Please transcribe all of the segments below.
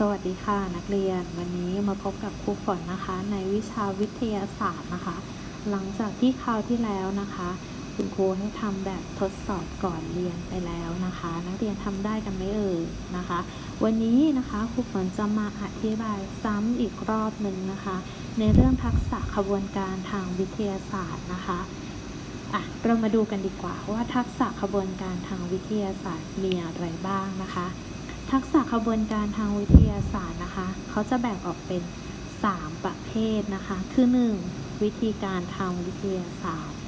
สวัสดีค่ะนักเรียนวันนี้มาพบกับครูฝนนะคะ ในวิชาวิทยาศาสตร์นะคะ หลังจากที่คราวที่แล้วนะคะ คุณครูให้ทำแบบทดสอบก่อนเรียนไปแล้วนะคะ นักเรียนทำได้กันไหมเอ่ยนะคะ วันนี้นะคะครูฝนจะมาอธิบายซ้ำอีกรอบหนึ่งนะคะ ในเรื่องทักษะขบวนการทางวิทยาศาสตร์นะคะอะเรามาดูกันดีกว่าว่าทักษะขบวนการทางวิทยาศาสตร์มีอะไรบ้างนะคะ ทักษะขบวนการทางวิทยาศาสตร์นะคะ เขาจะแบ่งออกเป็น 3 ประเภทนะคะ คือ 1. วิธีการทางวิทยาศาสตร์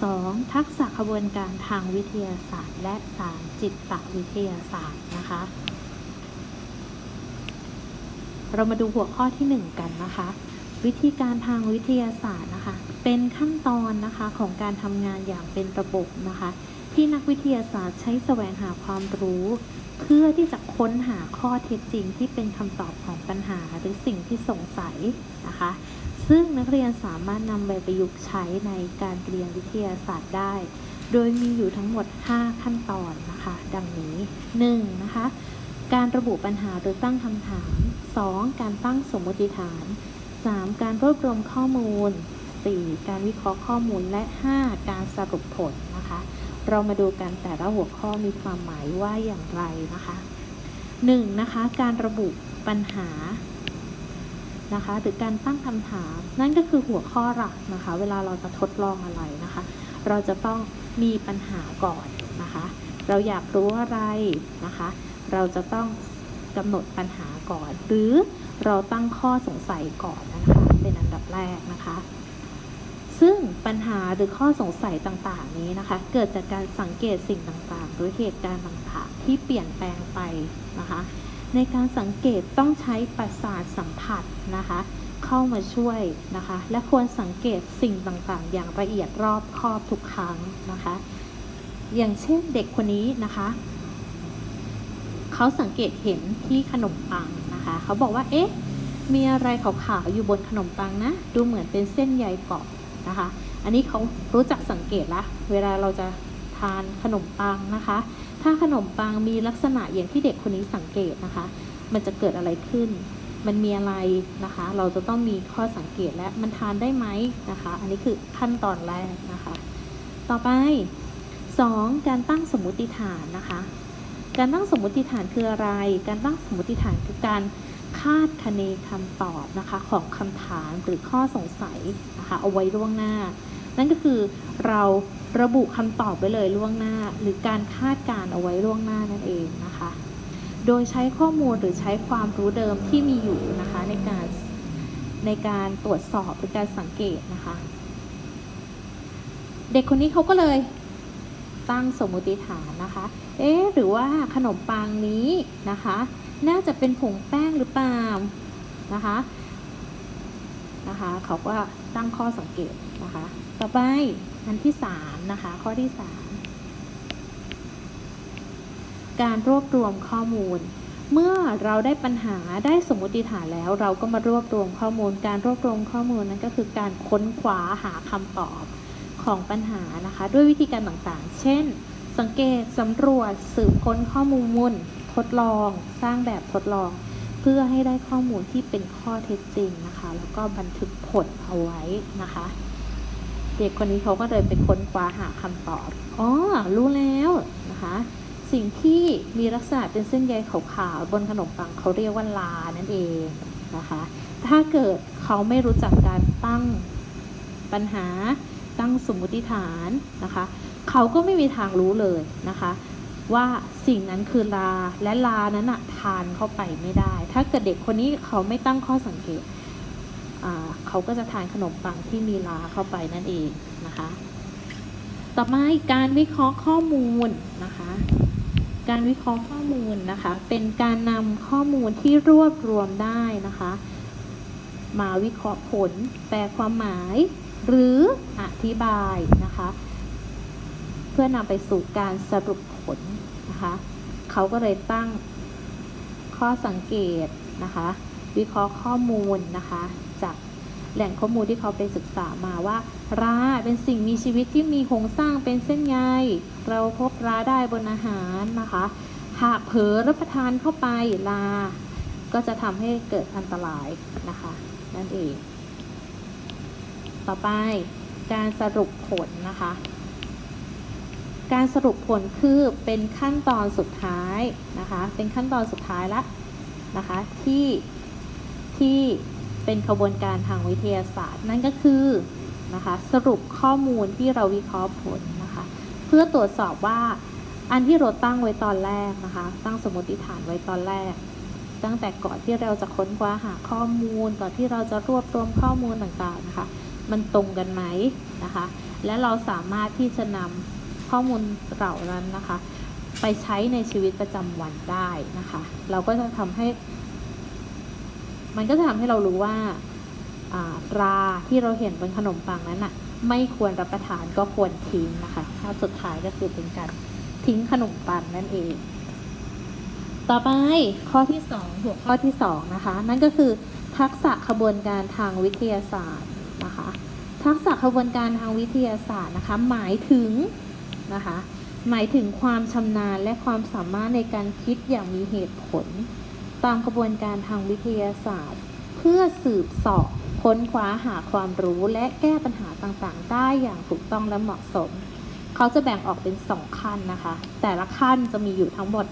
2. ทักษะขบวนการทางวิทยาศาสตร์ และ 3. จิตวิทยาศาสตร์นะคะ เรามาดูหัวข้อที่ 1 กันนะคะ วิธีการทางวิทยาศาสตร์นะคะ เป็นขั้นตอนนะคะของการทำงานอย่างเป็นระบบนะคะ ที่นักวิทยาศาสตร์ใช้แสวงหาความรู้ เพื่อที่จะค้นหาข้อเท็จจริงที่เป็นคำตอบของปัญหาหรือสิ่งที่สงสัยนะคะ ซึ่งนักเรียนสามารถนำไปประยุกต์ใช้ในการเรียนวิทยาศาสตร์ได้ โดยมีอยู่ทั้งหมด 5 ขั้นตอนนะคะ ดังนี้ 1. นะคะ การระบุปัญหาโดยตั้งคำถาม 2. การตั้งสมมติฐาน 3. การรวบรวมข้อมูล 4. การวิเคราะห์ข้อมูลและ 5. การสรุปผลนะคะ เรามาดูกันแต่ละหัวข้อมีความหมายว่าอย่างไรนะคะ 1. นะคะ การระบุปัญหานะคะหรือการตั้งคำถาม นั่นก็คือหัวข้อหลักนะคะ เวลาเราจะทดลองอะไรนะคะ เราจะต้องมีปัญหาก่อนนะคะ เราอยากรู้อะไรนะคะ เราจะต้องกำหนดปัญหาก่อน หรือเราตั้งข้อสงสัยก่อนนะคะ เป็นอันดับแรกนะคะ ซึ่งปัญหาหรือข้อสงสัยต่างๆนี้นะคะ เกิดจากการสังเกตสิ่งต่างๆ หรือเหตุการณ์ต่างๆ ที่เปลี่ยนแปลงไปนะคะ ในการสังเกตต้องใช้ประสาทสัมผัสนะคะ เข้ามาช่วยนะคะ และควรสังเกตสิ่งต่างๆ อย่างละเอียดรอบคอบทุกครั้งนะคะ อย่างเช่นเด็กคนนี้นะคะเขาสังเกตเห็นที่ขนมปังนะคะเขาบอกว่าเอ๊ะมีอะไรขาวๆอยู่บนขนมปังนะ ดูเหมือนเป็นเส้นใยเกาะ นะคะ อันนี้เขารู้จักสังเกตละเวลาเราจะทานขนมปังนะคะ ถ้าขนมปังมีลักษณะอย่างที่เด็กคนนี้สังเกตนะคะ มันจะเกิดอะไรขึ้น มันมีอะไรนะคะ เราจะต้องมีข้อสังเกตและมันทานได้ไหมนะคะ อันนี้คือขั้นตอนแรกนะคะ ต่อไป 2. การตั้งสมมุติฐานนะคะ การตั้งสมมุติฐานคืออะไร การตั้งสมมุติฐานคือการ คาดคะเนคำตอบนะคะของคำถามหรือข้อสงสัยนะคะเอาไว้ล่วงหน้า นั่นก็คือเราระบุคำตอบไว้เลยล่วงหน้า หรือการคาดการเอาไว้ล่วงหน้านั่นเองนะคะ โดยใช้ข้อมูลหรือใช้ความรู้เดิมที่มีอยู่นะคะในการในการตรวจสอบหรือการสังเกตนะคะ เด็กคนนี้เขาก็เลยตั้งสมมติฐานนะคะ เอ๊หรือว่าขนมปังนี้นะคะ น่าจะเป็นผงแป้งหรือเปล่านะคะนะคะเขาก็ตั้งข้อสังเกตนะคะ ต่อไปอันที่สามนะคะข้อที่สามการรวบรวมข้อมูล เมื่อเราได้ปัญหาได้สมมติฐานแล้ว เราก็มารวบรวมข้อมูล การรวบรวมข้อมูลนั้นก็คือการค้นคว้าหาคำตอบของปัญหานะคะ ด้วยวิธีการต่างๆ เช่น สังเกตสำรวจสืบค้นข้อมูล ดลองสร้างแบบทดลอง เพื่อให้ได้ข้อมูลที่เป็นข้อเท็จจริงนะคะ แล้วก็บันทึกผลเอาไว้นะคะ เด็กคนนี้เขาก็เลยไปค้นคว้าหาคำตอบอ๋อรู้แล้วนะคะ สิ่งที่มีลักษณะเป็นเส้นใยขาวๆบนขนมปังเขาเรียกว่าลานั่นเองนะคะ ถ้าเกิดเขาไม่รู้จักการตั้งปัญหาตั้งสมมุติฐานนะคะ เขาก็ไม่มีทางรู้เลยนะคะ ว่าสิ่งนั้นคือลาและลานั้นอะทานเข้าไปไม่ได้ ถ้าเกิดเด็กคนนี้เขาไม่ตั้งข้อสังเกตเขาก็จะทานขนมปังที่มีลาเข้าไปนั่นเองนะคะ ต่อมาการวิเคราะห์ข้อมูลนะคะ การวิเคราะห์ข้อมูลนะคะ เป็นการนำข้อมูลที่รวบรวมได้นะคะ มาวิเคราะห์ผล แปลความหมาย หรืออธิบายนะคะ เพื่อนำไปสู่การสรุป ลนะคะเขาก็เลยตั้งข้อสังเกตนะคะวิเคราะห์ข้อมูลนะคะจากแหล่งข้อมูลที่เขาไปศึกษามาว่าราเป็นสิ่งมีชีวิตที่มีโครงสร้างเป็นเส้นใยเราพบราได้บนอาหารนะคะหากเผลอรับประทานเข้าไปลา ก็จะทำให้เกิดอันตรายนะคะนั่นเอง ต่อไปการสรุปผลนะคะ การสรุปผลคือเป็นขั้นตอนสุดท้ายนะคะ เป็นขั้นตอนสุดท้ายละนะคะที่ที่เป็นขบวนการทางวิทยาศาสตร์ นั่นก็คือนะคะสรุปข้อมูลที่เราวิเคราะห์ผลนะคะ เพื่อตรวจสอบว่าอันที่เราตั้งไว้ตอนแรกนะคะ ตั้งสมมติฐานไว้ตอนแรก ตั้งแต่ก่อนที่เราจะค้นคว้าหาข้อมูลก่อนที่เราจะรวบรวมข้อมูลต่างๆนะคะ มันตรงกันไหมนะคะ และเราสามารถที่จะนำ ข้อมูลเหล่านั้นนะคะ ไปใช้ในชีวิตประจำวันได้นะคะ เราก็จะทำให้ มันก็จะทำให้เรารู้ว่าอ่าตราที่เราเห็นบนขนมปังนั้นน่ะไม่ควรรับประทานก็ควรทิ้งนะคะถ้าสุดท้ายก็คือเป็นการทิ้งขนมปังนั่นเอง ต่อไปข้อที่สองหัวข้อที่สองนะคะ นั่นก็คือทักษะขบวนการทางวิทยาศาสตร์นะคะ ทักษะขบวนการทางวิทยาศาสตร์นะคะ หมายถึง นะคะหมายถึงความชำนาญและความสามารถในการคิดอย่างมีเหตุผล ตามกระบวนการทางวิทยาศาสตร์ เพื่อสืบสอบค้นคว้าหาความรู้และแก้ปัญหาต่างๆ ได้อย่างถูกต้องและเหมาะสม เขาจะแบ่งออกเป็นสองขั้นนะคะ แต่ละขั้นจะมีอยู่ทั้งหมด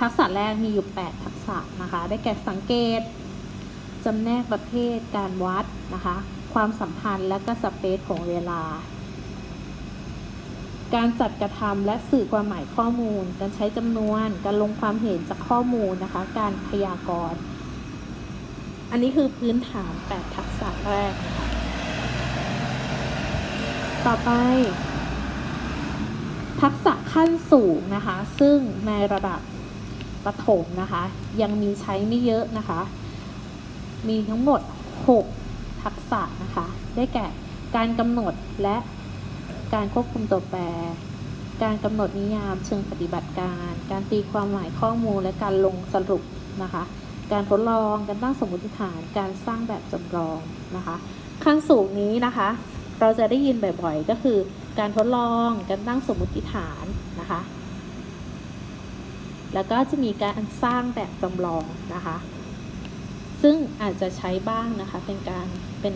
ทักษะแรกมีอยู่ 8 ทักษะนะคะ ได้แก่สังเกตจำแนกประเภทการวัดนะคะ ความสัมพันธ์และก็สเปซของเวลา การจัดกระทำและสื่อความหมายข้อมูล การใช้จำนวน การลงความเห็นจากข้อมูลนะคะ การพยากรณ์ อันนี้คือพื้นฐาน 8 ทักษะแรกนะคะต่อไป ทักษะขั้นสูงนะคะ ซึ่งในระดับประถมนะคะ ยังมีใช้ไม่เยอะนะคะ มีทั้งหมด 6 ทักษะนะคะ ได้แก่การกำหนดและ การควบคุมตัวแปร การกำหนดนิยามเชิงปฏิบัติการ การตีความหมายข้อมูลและการลงสรุปนะคะ การทดลอง การตั้งสมมติฐาน การสร้างแบบจำลองนะคะขั้นสูงนี้นะคะ เราจะได้ยินบ่อยๆ ก็คือการทดลอง การตั้งสมมติฐานนะคะ แล้วก็จะมีการสร้างแบบจำลองนะคะ ซึ่งอาจจะใช้บ้างนะคะ เป็นการเป็น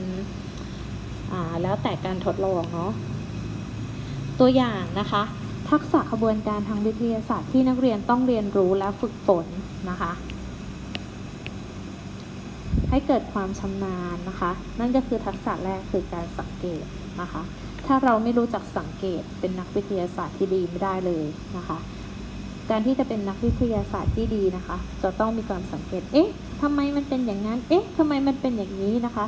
แล้วแต่การทดลองเนาะ ตัวอย่างนะคะ ทักษะขบวนการทางวิทยาศาสตร์ที่นักเรียนต้องเรียนรู้และฝึกฝนนะคะ ให้เกิดความชำนาญนะคะ นั่นก็คือทักษะแรกคือการสังเกตนะคะ ถ้าเราไม่รู้จักสังเกตเป็นนักวิทยาศาสตร์ที่ดีไม่ได้เลยนะคะการที่จะเป็นนักวิทยาศาสตร์ที่ดีนะคะ จะต้องมีความสังเกต เอ๊ะทำไมมันเป็นอย่างนั้น เอ๊ะทำไมมันเป็นอย่างนี้นะคะ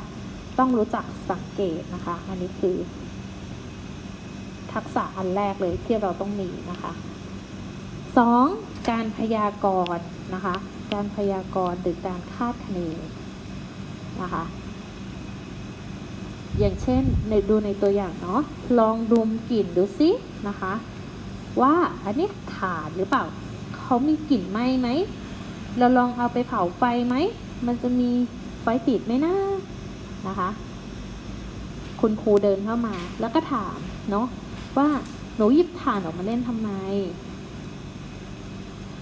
ต้องรู้จักสังเกตนะคะ อันนี้คือ ทักษะอันแรกเลยที่เราต้องมีนะคะสองการพยากรณ์นะคะ การพยากรณ์หรือการคาดคะเนนะคะ อย่างเช่นในดูในตัวอย่างเนาะลองดมกลิ่นดูสินะคะ ว่าอันนี้ถ่านหรือเปล่าเขามีกลิ่นไหมไหมเราลองเอาไปเผาไฟไหม มันจะมีไฟติดไหมนะนะคะ คุณครูเดินเข้ามาแล้วก็ถามเนาะ ว่าหนูหยิบถ่านออกมาเล่นทำไม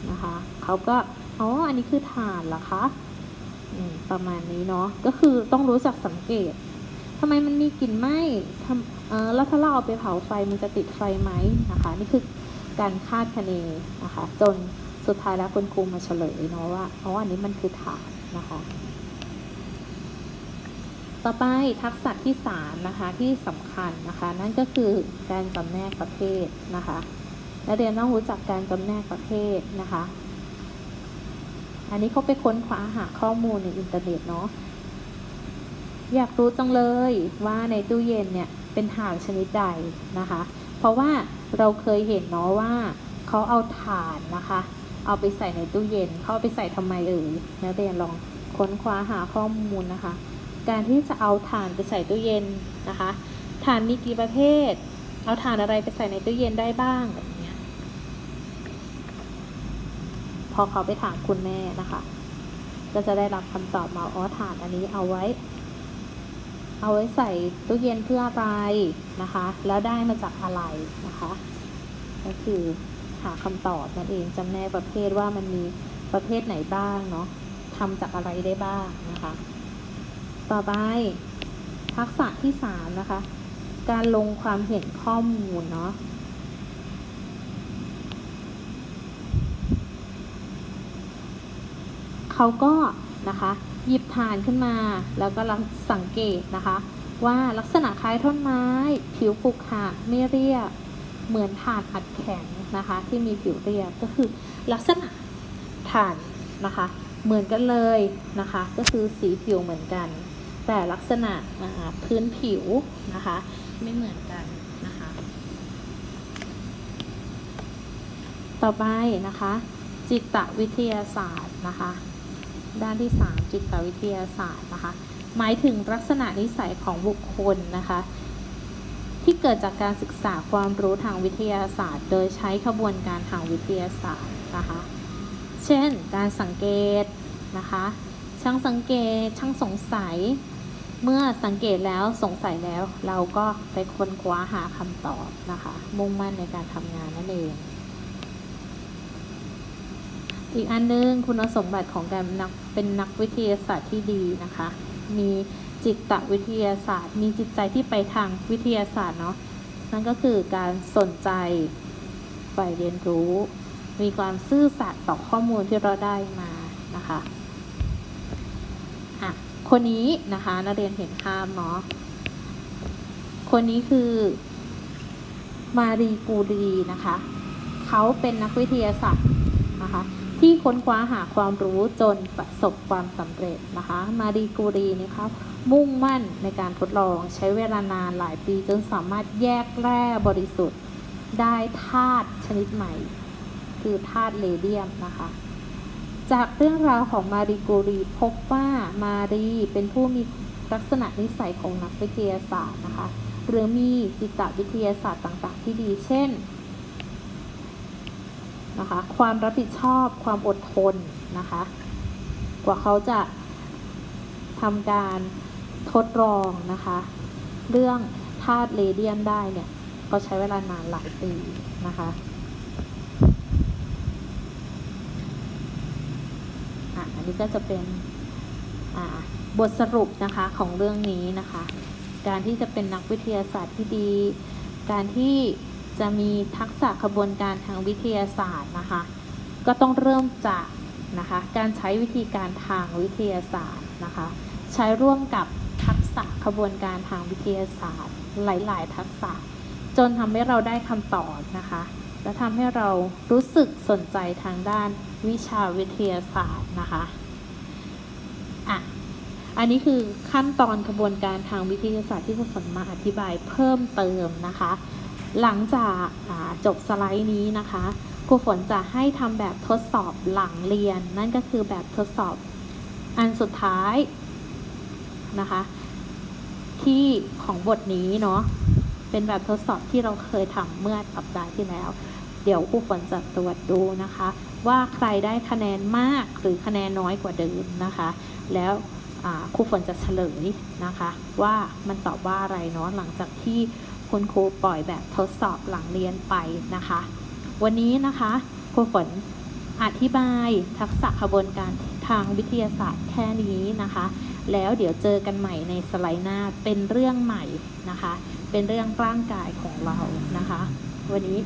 นะคะเขาก็อ๋ออันนี้คือถ่านเหรอคะอประมาณนี้เนาะก็คือต้องรู้จักสังเกตทำไมมันมีกลิ่นไหม้ทำเออแล้วถ้าเราเอาไปเผาไฟมันจะติดไฟไหมนะคะ นี่คือการคาดคะเนนะคะ จนสุดท้ายแล้วคุณครูมาเฉลยเนาะว่าอ๋ออันนี้มันคือฐานนะคะ ต่อไปทักษะที่สามนะคะที่สำคัญนะคะ นั่นก็คือการจำแนกประเภทนะคะนักเรียนต้องรู้จักการจำแนกประเภทนะคะ อันนี้เขาไปค้นคว้าหาข้อมูลในอินเทอร์เน็ตเนาะอยากรู้จังเลยว่าในตู้เย็นเนี่ยเป็นถ่านชนิดใดนะคะ เพราะว่าเราเคยเห็นเนาะว่าเขาเอาถ่านนะคะ เอาไปใส่ในตู้เย็นเขาเอาไปใส่ทำไมเอ่ยนักเรียนลองค้นคว้าหาข้อมูลนะคะ การที่จะเอาถ่านไปใส่ตู้เย็นนะคะถ่านมีกี่ประเภท เอาถ่านอะไรไปใส่ในตู้เย็นได้บ้างแบบนี้พอเขาไปถามคุณแม่นะคะ ก็จะได้รับคำตอบมาอ๋อถ่านอันนี้เอาไว้ เอาไว้ใส่ตู้เย็นเพื่ออะไรนะคะ แล้วได้มาจากอะไรนะคะ ก็คือหาคำตอบนั่นเองจำแนกประเภทว่ามันมีประเภทไหนบ้างเนาะทำจากอะไรได้บ้างนะคะ ต่อไป ทักษะที่สามนะคะ การลงความเห็นข้อมูลเนาะเขาก็นะคะหยิบฐานขึ้นมาแล้วก็ลังสังเกตนะคะ ว่าลักษณะคล้ายท่อนไม้ ผิวปุกหักไม่เรียบเหมือนฐานอัดแข็งนะคะ ที่มีผิวเรียบก็คือลักษณะฐานนะคะ เหมือนกันเลยนะคะ ก็คือสีผิวเหมือนกัน แต่ลักษณะอ่าพื้นผิวนะคะ ไม่เหมือนกันนะคะ ต่อไปนะคะ จิตวิทยาศาสตร์นะคะ ด้านที่ 3 จิตวิทยาศาสตร์นะคะ หมายถึงลักษณะนิสัยของบุคคลนะคะที่เกิดจากการศึกษาความรู้ทางวิทยาศาสตร์ โดยใช้ขบวนการทางวิทยาศาสตร์นะคะ เช่น การสังเกตนะคะ ช่างสังเกต ช่างสงสัย เมื่อสังเกตแล้วสงสัยแล้วเราก็ไปค้นคว้าหาคำตอบนะคะ มุ่งมั่นในการทำงานนั่นเอง อีกอันนึงคุณสมบัติของการนักเป็นนักวิทยาศาสตร์ที่ดีนะคะ มีจิตวิทยาศาสตร์ มีจิตใจที่ไปทางวิทยาศาสตร์เนาะนั่นก็คือการสนใจใฝ่เรียนรู้ มีความซื่อสัตย์ต่อข้อมูลที่เราได้มานะคะอะ คนนี้นะคะนักเรียนเห็นภาพเนาะคนนี้คือมารีกูรีนะคะเขาเป็นนักวิทยาศาสตร์นะคะที่ค้นคว้าหาความรู้จนประสบความสำเร็จนะคะมารีกูรีนะคะมุ่งมั่นในการทดลองใช้เวลานานหลายปีจนสามารถแยกแร่บริสุทธิ์ได้ธาตุชนิดใหม่ คือธาตุเลเดียมนะคะ จากเรื่องราวของมารีกูรีพบว่ามารีเป็นผู้มีลักษณะนิสัยของนักวิทยาศาสตร์นะคะ หรือมีจิตวิทยาศาสตร์ต่างๆ ที่ดีเช่นนะคะความรับผิดชอบความอดทนนะคะ กว่าเขาจะทำการทดลองนะคะ เรื่องธาตุเลเดียมได้เนี่ย ก็ใช้เวลานานหลายปีนะคะ อันนี้ก็จะเป็นบทสรุปนะคะของเรื่องนี้นะคะ การที่จะเป็นนักวิทยาศาสตร์ที่ดี การที่จะมีทักษะขบวนการทางวิทยาศาสตร์นะคะ ก็ต้องเริ่มจากนะคะการใช้วิธีการทางวิทยาศาสตร์นะคะ ใช้ร่วมกับทักษะขบวนการทางวิทยาศาสตร์ หลาย ๆ ทักษะ จนทำให้เราได้คำตอบนะคะ และทำให้เรารู้สึกสนใจทางด้านวิชาวิทยาศาสตร์นะคะอะอันนี้คือขั้นตอนกระบวนการทางวิทยาศาสตร์ที่ครูฝนมาอธิบายเพิ่มเติมนะคะ หลังจากาจบสไลด์นี้นะคะครูฝนจะให้ทำแบบทดสอบหลังเรียน นั่นก็คือแบบทดสอบอันสุดท้ายนะคะ ที่ของบทนี้เนาะ เป็นแบบทดสอบที่เราเคยทำเมื่อสัปดาห์ที่แล้ว เดี๋ยวครูฝนจะตรวจดูนะคะ ว่าใครได้คะแนนมากหรือคะแนนน้อยกว่าเดิมนะคะ แล้วครูฝนจะเฉลยนะคะ ว่ามันตอบว่าอะไรเนาะหลังจากที่คุณครูปล่อยแบบทดสอบหลังเรียนไปนะคะ วันนี้นะคะครูฝนอธิบายทักษะขบวนการทางวิทยาศาสตร์แค่นี้นะคะ แล้วเดี๋ยวเจอกันใหม่ในสไลด์หน้าเป็นเรื่องใหม่นะคะ เป็นเรื่องร่างกายของเรานะคะ วันนี้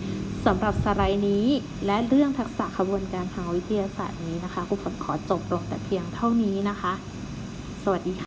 สำหรับสไลด์นี้และเรื่องทักษะขบวนการทางวิทยาศาสตร์นี้นะคะครูฝนขอจบลงแต่เพียงเท่านี้นะคะ สวัสดีค่ะ